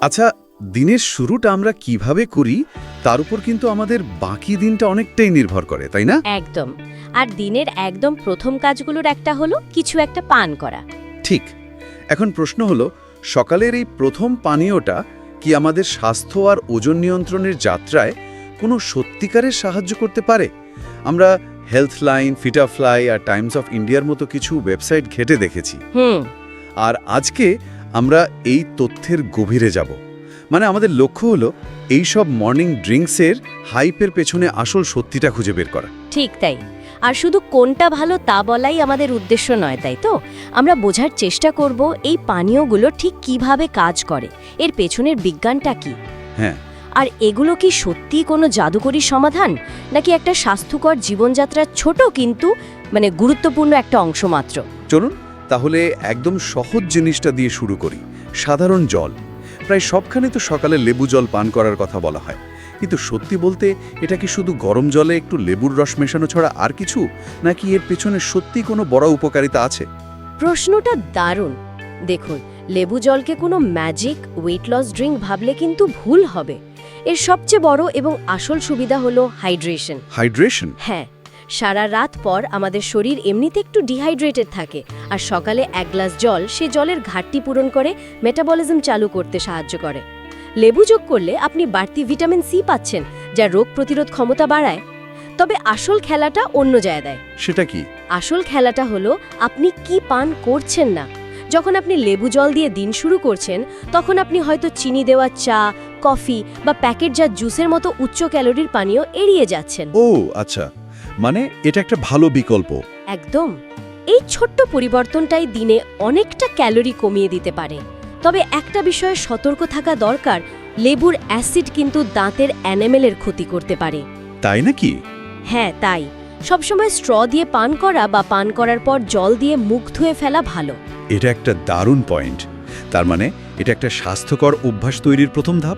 আচ্ছা দিনের শুরুটা আমরা কীভাবে করি তার উপর কিন্তু আমাদের বাকি দিনটা অনেকটাই নির্ভর করে তাই না? একদম। আর দিনের একদম প্রথম কাজগুলোর একটা হলো কিছু একটা পান করা। ঠিক। এখন প্রশ্ন হলো সকালের এই প্রথম পানীয়টা কি আমাদের স্বাস্থ্য আর ওজন নিয়ন্ত্রণের যাত্রায় কোনো সত্যিকারের সাহায্য করতে পারে? আমরা হেলথ লাইন ফিটাফ্লাই আর টাইমস অফ ইন্ডিয়ার মতো কিছু ওয়েবসাইট ঘেটে দেখেছি। হুম। আর আজকে আমরা এই তথ্যের গভীরে যাব। মানে আমাদের লক্ষ্য হলো এই সব মর্নিং ড্রিঙ্কসের হাইপের পেছনে আসল সত্যিটা খুঁজে বের করা। ঠিক তাই। আর শুধু কোনটা ভালো তা বলাই আমাদের উদ্দেশ্য নয় তাই তো? আমরা বোঝার চেষ্টা করব এই পানীয়গুলো ঠিক কীভাবে কাজ করে। এর পেছনের বিজ্ঞানটা কি? হ্যাঁ। আর এগুলো কি সত্যিই কোনো জাদুকরী সমাধান? নাকি একটা স্বাস্থ্যকর জীবনযাত্রার ছোট কিন্তু মানে গুরুত্বপূর্ণ একটা অংশ মাত্র? চলুন তাহলে একদম সহজ জিনিসটা দিয়ে শুরু করি সাধারণ জল। প্রায় সবখানে তো সকালে লেবু জল পান করার কথা বলা হয়। কিন্তু সত্যি বলতে এটা কি শুধু গরম জলে একটু লেবুর রস মেশানো ছাড়া আর কিছু নাকি এর পেছনে সত্যি কোনো বড় উপকারিতা আছে? প্রশ্নটা দারুণ। দেখুন লেবু জলকে কোনো ম্যাজিক ওয়েট লস ড্রিঙ্ক ভাবলে কিন্তু ভুল হবে। এর সবচেয়ে বড় এবং আসল সুবিধা হলো হাইড্রেশন হাইড্রেশন হ্যাঁ। সারা রাত পর আমাদের শরীর এমনিতে একটু ডিহাইড্রেটেড থাকে। আর সকালে এক গ্লাস জল সে জলের ঘাটতি পূরণ করে মেটাবলিজম চালু করতে সাহায্য করে। লেবু যোগ করলে আপনি বাড়তি ভিটামিন সি পাচ্ছেন যা রোগ প্রতিরোধ ক্ষমতা বাড়ায়। তবে আসল খেলাটা অন্য জায়গায়। সেটা কি? আসল খেলাটা হলো আপনি কি পান করছেন না। যখন আপনি লেবু জল দিয়ে দিন শুরু করছেন তখন আপনি হয়তো চিনি দেওয়া চা কফি বা প্যাকেটজাত জুসের মতো উচ্চ ক্যালোরির পানীয় এড়িয়ে যাচ্ছেন। ও আচ্ছা। মানে এটা একটা ভালো বিকল্প। একদম। এই ছোট্ট পরিবর্তনটাই দিনে অনেকটা ক্যালোরি কমিয়ে দিতে পারে। তবে একটা বিষয়ে সতর্ক থাকা দরকার লেবুর অ্যাসিড কিন্তু দাঁতের অ্যানেমেলের ক্ষতি করতে পারে। তাই নাকি? হ্যাঁ তাই। সবসময় স্ট্র দিয়ে পান করা বা পান করার পর জল দিয়ে মুখ ধুয়ে ফেলা ভালো। এটা একটা দারুণ পয়েন্ট। তার মানে এটা একটা স্বাস্থ্যকর অভ্যাস তৈরির প্রথম ধাপ?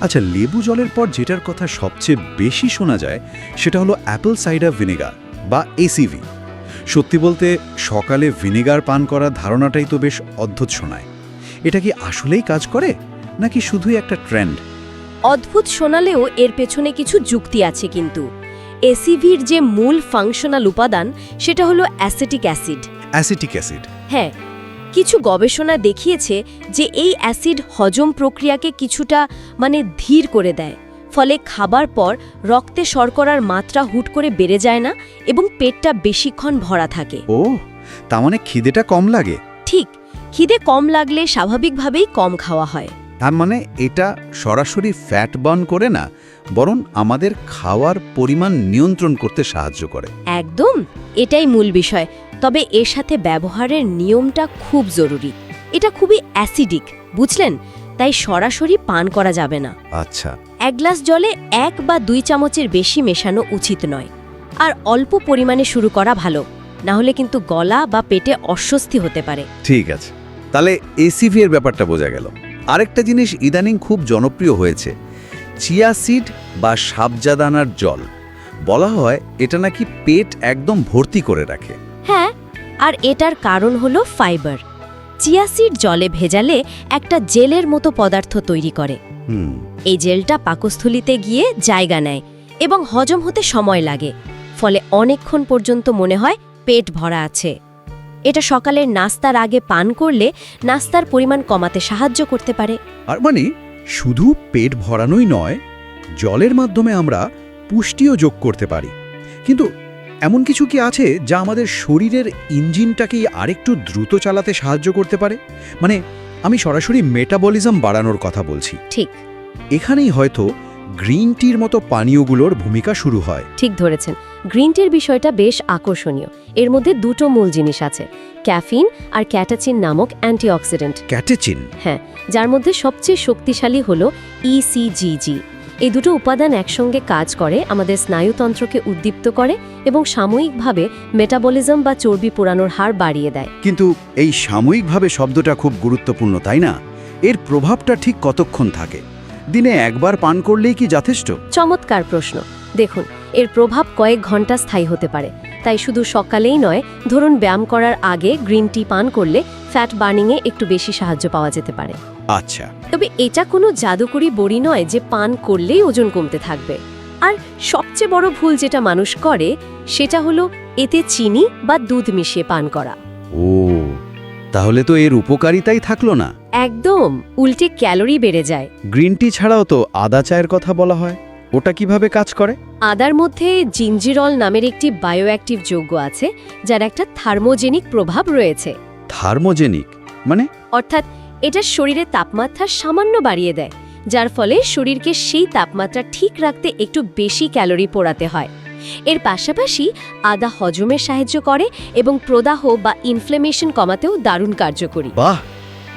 আচ্ছা লেবু জলের পর যেটার কথা সবচেয়ে বেশি শোনা যায় সেটা হলো অ্যাপল সাইডার ভিনেগার বা এসিভি সত্যি বলতে সকালে ভিনেগার পান করার ধারণাটাই তো বেশ অদ্ভুত শোনায়। এটা কি আসলেই কাজ করে নাকি শুধুই একটা ট্রেন্ড? অদ্ভুত শোনালেও এর পেছনে কিছু যুক্তি আছে কিন্তু। এসিভির যে মূল ফাংশনাল উপাদান সেটা হলো অ্যাসিটিক অ্যাসিড। Acetic acid. হ্যাঁ কিছু গবেষণা দেখিয়েছে যে এই অ্যাসিড হজম প্রক্রিয়াকে কিছুটা মানে ধীর করে দেয়। ফলে খাবার পর রক্তে শর্করার মাত্রা হুট করে বেড়ে যায় না এবং পেটটা বেশিক্ষণ ভরা থাকে। ও তার মানে খিদেটা কম লাগে? ঠিক খিদে কম লাগলে স্বাভাবিকভাবেই কম খাওয়া হয়। তার মানে এটা সরাসরি ফ্যাট বার্ন করে না বরং আমাদের খাওয়ার পরিমাণ নিয়ন্ত্রণ করতে সাহায্য করে। একদম এটাই মূল বিষয়। তবে এর সাথে ব্যবহারের নিয়মটা খুব জরুরি। এটা খুবই অ্যাসিডিক বুঝলেন? তাই সরাসরি পান করা যাবে না। আচ্ছা। এক গ্লাস জলে এক বা দুই চামচের বেশি মেশানো উচিত নয়। আর অল্প পরিমাণে শুরু করা ভালো না হলে কিন্তু গলা বা পেটে অস্বস্তি হতে পারে। ঠিক আছে। তাহলে এসিভি এর ব্যাপারটা বোঝা গেল। আরেকটা জিনিস ইদানিং খুব জনপ্রিয় হয়েছে চিয়া সিড বা সাবজাদানার জল। বলা হয় এটা নাকি পেট একদম ভর্তি করে রাখে। হ্যাঁ আর এটার কারণ হলো ফাইবার। চিয়াসিড জলে ভেজালে একটা জেলের মতো পদার্থ তৈরি করে। এই জেলটা পাকস্থলিতে গিয়ে জায়গা নেয় এবং হজম হতে সময় লাগে ফলে অনেকক্ষণ পর্যন্ত মনে হয় পেট ভরা আছে। এটা সকালের নাস্তার আগে পান করলে নাস্তার পরিমাণ কমাতে সাহায্য করতে পারে। আর মানে শুধু পেট ভরানোই নয় জলের মাধ্যমে আমরা পুষ্টিও যোগ করতে পারি। কিন্তু এমন কিছু কি আছে যা আমাদের শরীরের ইঞ্জিনটাকেই আরেকটু দ্রুত চালাতে সাহায্য করতে পারে? মানে আমি সরাসরি মেটাবলিজম বাড়ানোর কথা বলছি। ঠিক। এখানেই হয়তো গ্রিন টির মতো পানীয়গুলোর ভূমিকা শুরু হয়। ঠিক ধরেছেন। গ্রিন টির বিষয়টা বেশ আকর্ষণীয়। এর মধ্যে দুটো মূল জিনিস আছে। ক্যাফিন আর ক্যাটাচিন নামক অ্যান্টিঅক্সিডেন্ট। ক্যাটাচিন? হ্যাঁ যার মধ্যে সবচেয়ে শক্তিশালী হল ইসিজিজি এই দুটো উপাদান একসঙ্গে কাজ করে আমাদের স্নায়ুতন্ত্রকে উদ্দীপ্ত করে এবং সাময়িকভাবে মেটাবলিজম বা চর্বি পোড়ানোর হার বাড়িয়ে দেয়। কিন্তু এই সাময়িকভাবে শব্দটা খুব গুরুত্বপূর্ণ তাই না? এর প্রভাবটা ঠিক কতক্ষণ থাকে? দিনে একবার পান করলেই কি যথেষ্ট? চমৎকার প্রশ্ন। দেখুন এর প্রভাব কয়েক ঘণ্টা স্থায়ী হতে পারে। তাই শুধু সকালেই নয় ধরুন ব্যায়াম করার আগে গ্রিন টি পান করলে ফ্যাট বার্নিংয়ে একটু বেশি সাহায্য পাওয়া যেতে পারে। আচ্ছা। তবে এটা কোনো জাদুকরি বড়ি নয় যে পান করলেই ওজন কমতে থাকবে। আর সবচেয়ে বড় ভুল যেটা মানুষ করে সেটা হলো এতে চিনি বা দুধ মিশিয়ে পান করা। ও তাহলে তো এর উপকারিতাই থাকল না। একদম উল্টে ক্যালোরি বেড়ে যায়। গ্রিন টি ছাড়াও তো আদা চায়ের কথা বলা হয়। ওটা কীভাবে কাজ করে? আদার মধ্যে জিঞ্জিরল নামের একটি বায়োঅ্যাক্টিভ যৌগ আছে যার একটা থার্মোজেনিক প্রভাব রয়েছে। থার্মোজেনিক? মানে? অর্থাৎ এটা শরীরে তাপমাত্রা সামান্য বাড়িয়ে দেয় যার ফলে শরীরকে সেই তাপমাত্রা ঠিক রাখতে একটু বেশি ক্যালোরি পোড়াতে হয়। এর পাশাপাশি আদা হজমে সাহায্য করে এবং প্রদাহ বা ইনফ্লেমেশন কমাতেও দারুণ কার্যকরী। বাহ!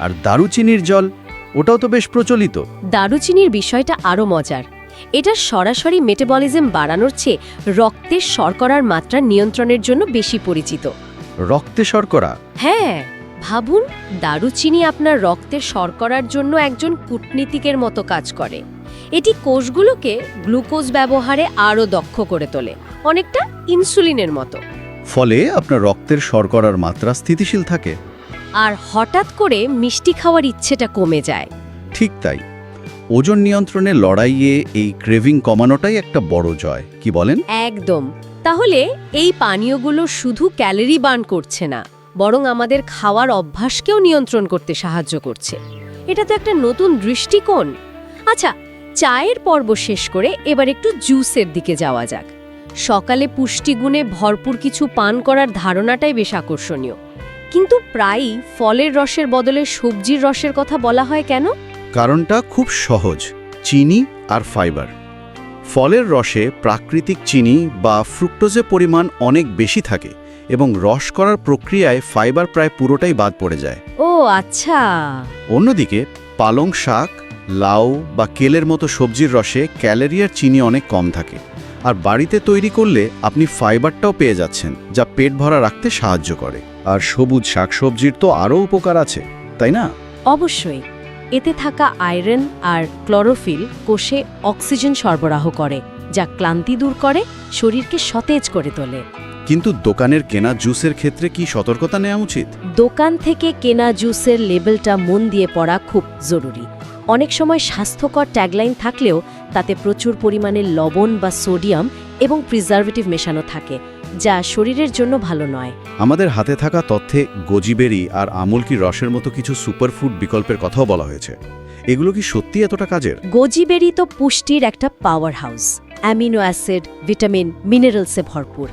আর দারুচিনির জল ওটাও তো বেশ প্রচলিত। দারুচিনির বিষয়টা আরও মজার। এটা সরাসরি মেটাবলিজম বাড়ানোর চেয়ে রক্তের শর্করার মাত্রা নিয়ন্ত্রণের জন্য বেশি পরিচিত। রক্তে শর্করা? হ্যাঁ। ভাবুন দারুচিনি আপনার রক্তের শর্করার জন্য একজন কূটনীতিকের মতো কাজ করে। এটি কোষগুলোকে গ্লুকোজ ব্যবহারে আরও দক্ষ করে তোলে অনেকটা ইনসুলিনের মতো। ফলে আপনার রক্তের শর্করার মাত্রা স্থিতিশীল থাকে। আর হঠাৎ করে মিষ্টি খাওয়ার ইচ্ছেটা কমে যায়। ঠিক তাই। ওজন নিয়ন্ত্রণে লড়াইয়ে এই ক্রেভিং কমানোটাই একটা বড় জয় কি বলেন? একদম। তাহলে এই পানীয়গুলো শুধু ক্যালোরি বার্ন করছে না। বরং আমাদের খাওয়ার অভ্যাসকেও নিয়ন্ত্রণ করতে সাহায্য করছে। এটা তো একটা নতুন দৃষ্টিকোণ। আচ্ছা চায়ের পর্ব শেষ করে এবার একটু জুসের দিকে যাওয়া যাক। সকালে পুষ্টিগুণে ভরপুর কিছু পান করার ধারণাটাই বেশ আকর্ষণীয়। কিন্তু প্রায়ই ফলের রসের বদলে সবজির রসের কথা বলা হয় কেন? কারণটা খুব সহজ, চিনি আর ফাইবার। ফলের রসে প্রাকৃতিক চিনি বা ফ্রুক্টোজের পরিমাণ অনেক বেশি থাকে। এবং রস করার প্রক্রিয়ায় ফাইবার প্রায় পুরোটাই বাদ পড়ে যায়। ও আচ্ছা। অন্যদিকে পালং শাক লাউ বা কেলের মতো সবজির রসে ক্যালোরি আর চিনি অনেক কম থাকে। আর বাড়িতে তৈরি করলে আপনি ফাইবারটাও পেয়ে যাচ্ছেন যা পেট ভরা রাখতে সাহায্য করে। আর সবুজ শাকসবজির তো আরও উপকার আছে তাই না? অবশ্যই। এতে থাকা আয়রন আর ক্লোরোফিল কোষে অক্সিজেন সরবরাহ করে। যা ক্লান্তি দূর করে শরীরকে সতেজ করে তোলে। কিন্তু দোকানের কেনা জুসের ক্ষেত্রে কি সতর্কতা নেওয়া উচিত? দোকান থেকে কেনা জুসের লেবেলটা মন দিয়ে পড়া খুব জরুরি। অনেক সময় স্বাস্থ্যকর ট্যাগলাইন থাকলেও তাতে প্রচুর পরিমাণে লবণ বা সোডিয়াম এবং প্রিজারভেটিভ মেশানো থাকে যা শরীরের জন্য ভালো নয়। আমাদের হাতে থাকা তথ্যে গজিবেরি আর আমলকি রসের মতো কিছু সুপারফুড বিকল্পের কথাও বলা হয়েছে। এগুলো কি সত্যি এতটা কাজের? গোজিবেরি তো পুষ্টির একটা power house amino acid vitamin মিনারেলসে ভরপুর।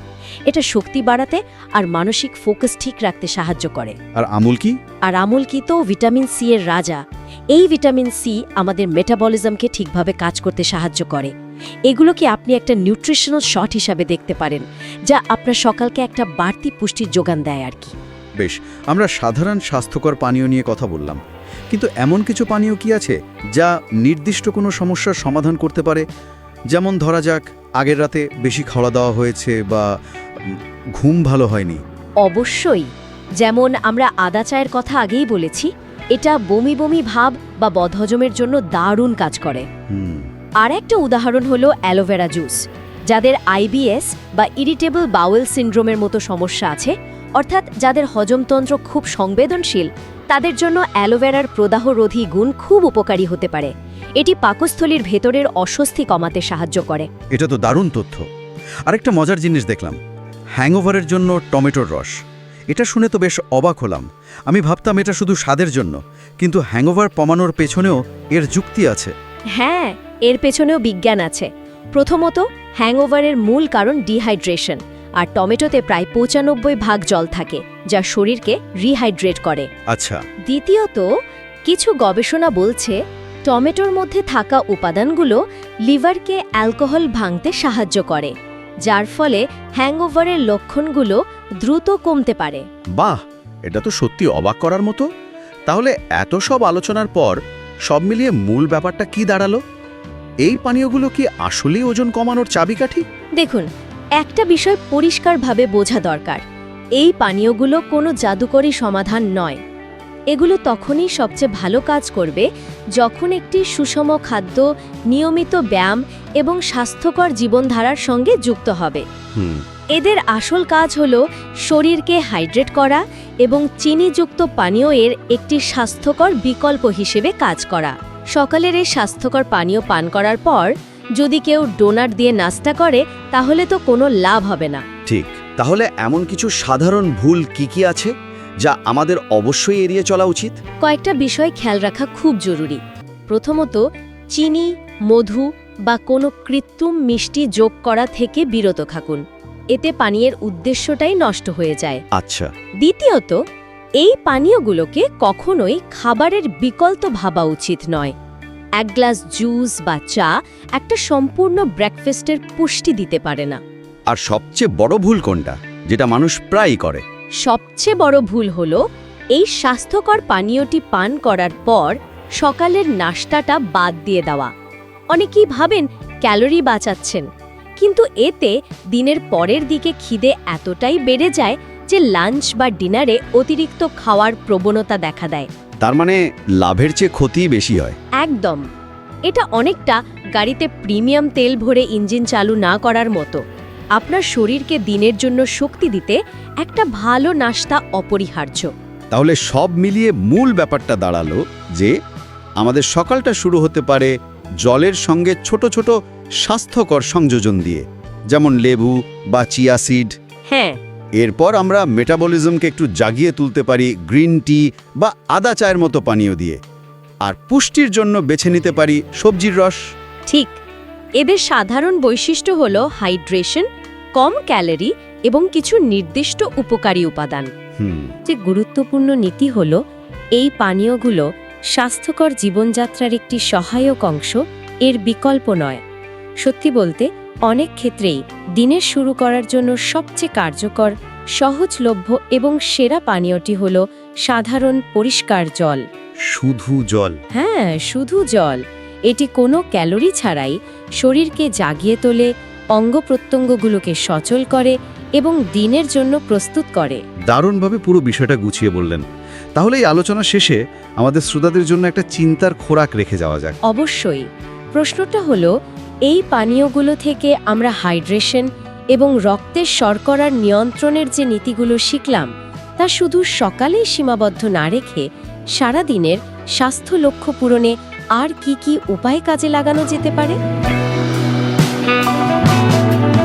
এটা শক্তি বাড়াতে আর মানসিক ফোকাস ঠিক রাখতে সাহায্য করে। আর আমুল কি? আর আমুল কি তো ভিটামিন সি এর রাজা। এই ভিটামিন সি আমাদের মেটাবলিজমকে ঠিকভাবে কাজ করতে সাহায্য করে। এগুলোকে আপনি একটা নিউট্রিশনাল শট হিসাবে দেখতে পারেন যা আপনার সকালকে একটা বাড়তি পুষ্টির যোগান দেয় আর কি। বেশ আমরা সাধারণ স্বাস্থ্যকর পানীয় নিয়ে কথা বললাম। কিন্তু এমন কিছু পানীয় কি আছে যা নির্দিষ্ট কোনো সমস্যার সমাধান করতে পারে? যেমন ধরা যাক আগের রাতে বেশি খাওয়া দাওয়া হয়েছে বা ঘুম ভালো হয়নি। অবশ্যই। যেমন আমরা আদা চায়ের কথা আগেই বলেছি এটা বমি বমি ভাব বা বদহজমের জন্য দারুণ কাজ করে। আর একটা উদাহরণ হলো অ্যালোভেরা জুস। যাদের আইবিএস বা ইরিটেবল বাউল সিন্ড্রোমের মতো সমস্যা আছে অর্থাৎ যাদের হজমতন্ত্র খুব সংবেদনশীল তাদের জন্য অ্যালোভেরার প্রদাহরোধী গুণ খুব উপকারী হতে পারে। এটি পাকস্থলীর ভেতরের অস্বস্তি কমাতে সাহায্য করে। এটা তো দারুণ তথ্য। আরেকটা মজার জিনিস দেখলাম। হ্যাংওভারের জন্য টমেটোর রস। এটা শুনে তো বেশ অবাক হলাম। আমি ভাবতাম এটা শুধু স্বাদের জন্য কিন্তু হ্যাংওভার কমানোর পেছনেও এর যুক্তি আছে। হ্যাঁ এর পেছনেও বিজ্ঞান আছে। প্রথমত হ্যাংওভারের মূল কারণ ডিহাইড্রেশন আর টমেটোতে প্রায় পঁচানব্বই ভাগ জল থাকে যা শরীরকে রিহাইড্রেট করে। আচ্ছা। দ্বিতীয়ত কিছু গবেষণা বলছে টমেটোর মধ্যে থাকা উপাদানগুলো লিভারকে অ্যালকোহল ভাঙতে সাহায্য করে যার ফলে হ্যাংওভারের লক্ষণগুলো দ্রুত কমতে পারে। বাহ এটা তো সত্যি অবাক করার মতো। তাহলে এত সব আলোচনার পর সব মিলিয়ে মূল ব্যাপারটা কি দাঁড়াল? এই পানীয়গুলো কি আসলেই ওজন কমানোর চাবিকাঠি? দেখুন একটা বিষয় পরিষ্কারভাবে বোঝা দরকার। এই পানীয়গুলো কোনো জাদুকরী সমাধান নয়। এগুলো তখনই সবচেয়ে ভালো কাজ করবে যখন একটি সুষম খাদ্য নিয়মিত ব্যায়াম এবং স্বাস্থ্যকর জীবনধারার সঙ্গে যুক্ত হবে। এদের আসল কাজ হল শরীরকে হাইড্রেট করা এবং চিনিযুক্ত পানীয় এর একটি স্বাস্থ্যকর বিকল্প হিসেবে কাজ করা। সকালের এই স্বাস্থ্যকর পানীয় পান করার পর যদি কেউ ডোনাট দিয়ে নাস্তা করে তাহলে তো কোনো লাভ হবে না। ঠিক। তাহলে এমন কিছু সাধারণ ভুল কি কি আছে? যা আমাদের অবশ্যই এড়িয়ে চলা উচিত। কয়েকটা বিষয় খেয়াল রাখা খুব জরুরি। প্রথমত চিনি মধু বা কোনো কৃত্রিম মিষ্টি যোগ করা থেকে বিরত থাকুন। এতে পানীয়ের উদ্দেশ্যটাই নষ্ট হয়ে যায়। আচ্ছা। দ্বিতীয়ত এই পানীয়গুলোকে কখনোই খাবারের বিকল্প ভাবা উচিত নয়। এক গ্লাস জুস বা চা একটা সম্পূর্ণ ব্রেকফাস্টের পুষ্টি দিতে পারে না। আর সবচেয়ে বড় ভুল কোনটা? যেটা মানুষ প্রায়ই করে। সবচেয়ে বড় ভুল হল এই স্বাস্থ্যকর পানীয়টি পান করার পর সকালের নাস্তাটা বাদ দিয়ে দেওয়া। অনেকেই ভাবেন ক্যালোরি বাঁচাচ্ছেন কিন্তু এতে দিনের পরের দিকে খিদে এতটাই বেড়ে যায় যে লাঞ্চ বা ডিনারে অতিরিক্ত খাওয়ার প্রবণতা দেখা দেয়। তার মানে লাভের চেয়ে ক্ষতিই বেশি হয়। একদম। এটা অনেকটা গাড়িতে প্রিমিয়াম তেল ভরে ইঞ্জিন চালু না করার মতো। আপনার শরীরকে দিনের জন্য শক্তি দিতে একটা ভালো নাস্তা অপরিহার্য। তাহলে সব মিলিয়ে মূল ব্যাপারটা দাঁড়াল যে আমাদের সকালটা শুরু হতে পারে জলের সঙ্গে ছোট ছোট স্বাস্থ্যকর সংযোজন দিয়ে যেমন লেবু বা চিয়া সিড। হ্যাঁ। এরপর আমরা মেটাবলিজমকে একটু জাগিয়ে তুলতে পারি গ্রিন টি বা আদা চায়ের মতো পানীয় দিয়ে। আর পুষ্টির জন্য বেছে নিতে পারি সবজির রস। ঠিক। এদের সাধারণ বৈশিষ্ট্য হল হাইড্রেশন কম ক্যালোরি এবং কিছু নির্দিষ্ট উপকারী উপাদান। যে গুরুত্বপূর্ণ নীতি হল এই পানীয়গুলো স্বাস্থ্যকর জীবনযাত্রার একটি সহায়ক অংশ এর বিকল্প নয়। সত্যি বলতে অনেক ক্ষেত্রেই দিনের শুরু করার জন্য সবচেয়ে কার্যকর সহজলভ্য এবং সেরা পানীয়টি হল সাধারণ পরিষ্কার জল। শুধু জল? হ্যাঁ শুধু জল। এটি কোনো ক্যালোরি ছাড়াই শরীরকে জাগিয়ে তোলে অঙ্গ প্রত্যঙ্গগুলোকে সচল করে এবং দিনের জন্য প্রস্তুত করে। দারুণভাবে পুরো বিষয়টা গুছিয়ে বললেন। তাহলে এই আলোচনা শেষে আমাদের শ্রোতাদের জন্য একটা চিন্তার খোরাক রেখে যাওয়া যাক। অবশ্যই। প্রশ্নটা হলো এই পানীয়গুলো থেকে আমরা হাইড্রেশন এবং রক্তের শর্করার নিয়ন্ত্রণের যে নীতিগুলো শিখলাম তা শুধু সকালেই সীমাবদ্ধ না রেখে সারাদিনের স্বাস্থ্য লক্ষ্য পূরণে আর কি কি উপায় কাজে লাগানো যেতে পারে? Música